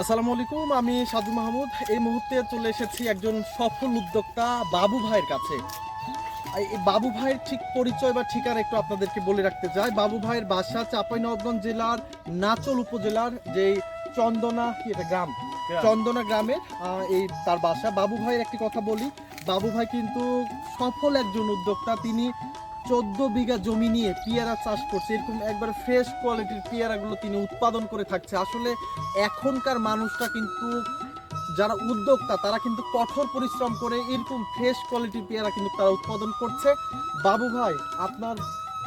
আসসালামু আলাইকুম আমি সাজু মাহমুদ। এই মুহূর্তে চলে এসেছি একজন সফল উদ্যোক্তা বাবু ভাইয়ের কাছে। এই বাবু ভাইয়ের ঠিক পরিচয় বা ঠিকানা একটু আপনাদেরকে বলে রাখতে চাই। বাবু ভাইয়ের বাসা চাঁপাইনবাবগঞ্জ জেলার নাচল উপজেলার যে চন্দনা কি এটা গ্রাম? চন্দনা গ্রামের এই তার বাসা। বাবু ভাইয়ের একটি কথা বলি। বাবু ভাই কিন্তু সফল একজন উদ্যোক্তা। তিনি চোদ্দ বিঘা জমি নিয়ে পেয়ারা চাষ করছে। এরকম একবার ফ্রেশ কোয়ালিটির পেয়ারাগুলো তিনি উৎপাদন করে থাকছে। আসলে এখনকার মানুষটা কিন্তু, যারা উদ্যোক্তা, তারা কিন্তু কঠোর পরিশ্রম করে এরকম ফ্রেশ কোয়ালিটির পেয়ারা কিন্তু তারা উৎপাদন করছে। বাবু ভাই, আপনার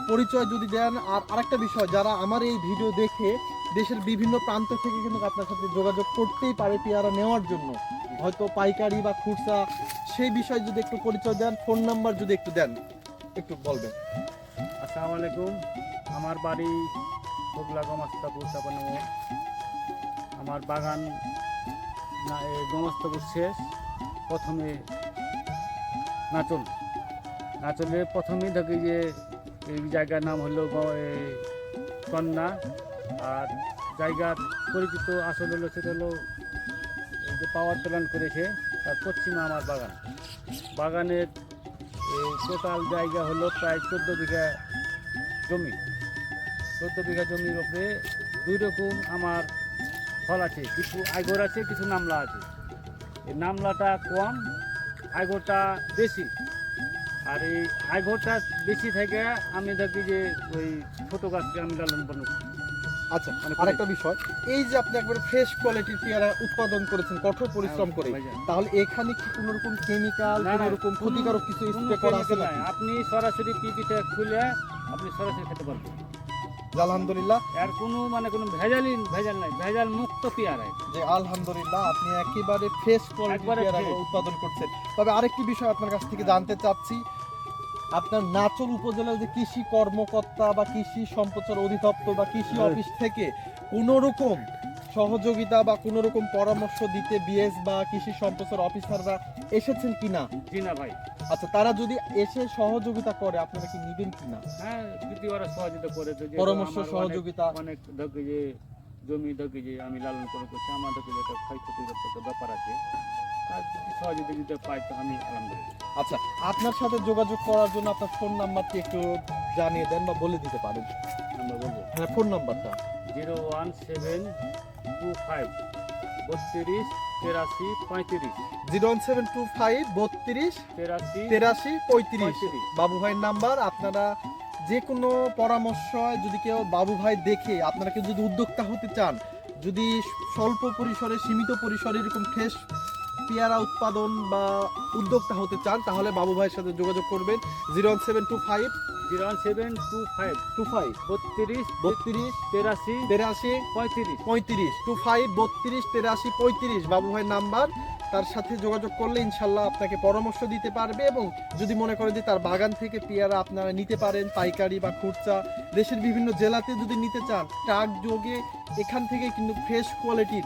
পরিচয় যদি দেন, আর আরেকটা বিষয়, যারা আমার এই ভিডিও দেখে দেশের বিভিন্ন প্রান্ত থেকে কিন্তু আপনার সাথে যোগাযোগ করতেই পারে পেয়ারা নেওয়ার জন্য। হয়তো পাইকারি বা খুচরা, সেই বিষয়ে যদি একটু পরিচয় দেন ফোন নাম্বার যদি একটু দেন। একটু বলবেন। আসসালামু আলাইকুম। আমার বাড়ি হুগলা গমস্তাপুর চাপানগর আমার বাগান না গমস্তাপুর শেষ। প্রথমে নাচল। নাচলে প্রথমেই দেখি যে এই জায়গার নাম হলো কন্যা। আর জায়গার পরিচিত আসল হলো, সেটা হলো যে পাওয়ার প্ল্যান্ট করেছে, তার পশ্চিমে আমার বাগান। বাগানের এই টোটাল জায়গা হলো প্রায় চোদ্দ বিঘা জমি। চোদ্দ বিঘা জমির ওপরে দুই রকম আমার ফল আছে, কিছু আইগর আছে, কিছু নামলা আছে। এই নামলাটা কম আইগরটা বেশি। আর এই আইগরটা বেশি থেকে আমি দেখি যে ওই ছোটো গাছকে আমি লালন পালন। আচ্ছা মানে আরেকটা বিষয় এই যে আপনি একবার ফ্রেশ কোয়ালিটির পেয়ারা উৎপাদন করেছেন কঠোর পরিশ্রম করে তাহলে এখানে কি কোনো রকম কেমিক্যাল কোনো রকম ক্ষতিকারক কিছু স্প্রে করা আছে নাই। আপনি সরাসরি পিপিটা খুলে আপনি সরাসরি খেতে পারবেন। আলহামদুলিল্লাহ। আর কোনো মানে কোনো ভেজালি ভেজাল নাই ভেজাল মুক্ত পেয়ারা যে আলহামদুলিল্লাহ আপনি একেবারে ফ্রেশ কোয়ালিটির পেয়ারা উৎপাদন করছেন। তবে আরেকটি বিষয় আপনার কাছ থেকে জানতে চাচ্ছি আপনার নাচল উপজেলার যে কৃষি কর্মকর্তা বা কৃষি সম্প্রচার অধিদপ্তর বা কৃষি। অফিস থেকে কোনো রকম সহযোগিতা বা কোনো রকম পরামর্শ দিতে বিএস বা কৃষি সম্প্রচার অফিসাররা এসেছেন কিনা? জি না ভাই। আচ্ছা তারা যদি এসে সহযোগিতা করে আপনারা কি নিবেন কিনা? হ্যাঁ যদি ওরা সহযোগিতা করে পরামর্শ সহযোগিতা। অনেক দেখি যে জমি দেখি যে আমি লালন করে করছি দেখি যে একটা ক্ষয়ক্ষতির ব্যাপার আছে। তার যদি সহযোগিতা পাই তো আমি আলহামদুলিল্লাহ। আচ্ছা আপনার সাথে যোগাযোগ করার জন্য আপনার ফোন নাম্বারটি একটু জানিয়ে দেন বা বলে দিতে পারেন। আমরা বলব? হ্যাঁ ফোন নাম্বারটা। Zero one seven two five বত্রিশ তেরাশি পঁয়ত্রিশ। Zero one seven two five বত্রিশ তেরাশি তেরাশি পঁয়ত্রিশ। পঁয়ত্রিশ। বাবু ভাইয়ের নাম্বার আপনারা যে কোনো পরামর্শ যদি কেউ বাবু ভাই দেখে আপনারা কেউ যদি উদ্যোক্তা হতে চান যদি স্বল্প পরিসরে সীমিত পরিসরে এরকম ফ্রেশ পেয়ারা উৎপাদন বা উদ্যোক্তা হতে চান তাহলে বাবু ভাইয়ের সাথে যোগাযোগ করবেন। Zero one seven two five. Zero one seven two five. Two five. বত্রিশ বত্রিশ তেরাশি তেরাশি পঁয়ত্রিশ। পঁয়ত্রিশ। টু ফাইভ বত্রিশ তেরাশি পঁয়ত্রিশ। বাবু ভাইয়ের নাম্বার। তার সাথে যোগাযোগ করলে ইনশাল্লাহ আপনাকে পরামর্শ দিতে পারবে এবং যদি মনে করেন যে তার বাগান থেকে পেয়ারা আপনারা নিতে পারেন পাইকারি বা খুচরা দেশের বিভিন্ন জেলাতে যদি নিতে চান ট্রাক যোগে এখান থেকে কিন্তু ফ্রেশ কোয়ালিটির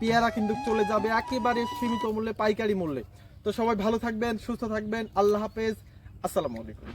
পেয়ারা কিন্তু চলে যাবে একেবারে সীমিত মূল্যে, পাইকারি মূল্যে। তো সবাই ভালো থাকবেন, সুস্থ থাকবেন। আল্লাহ হাফেজ। আসসালামু আলাইকুম।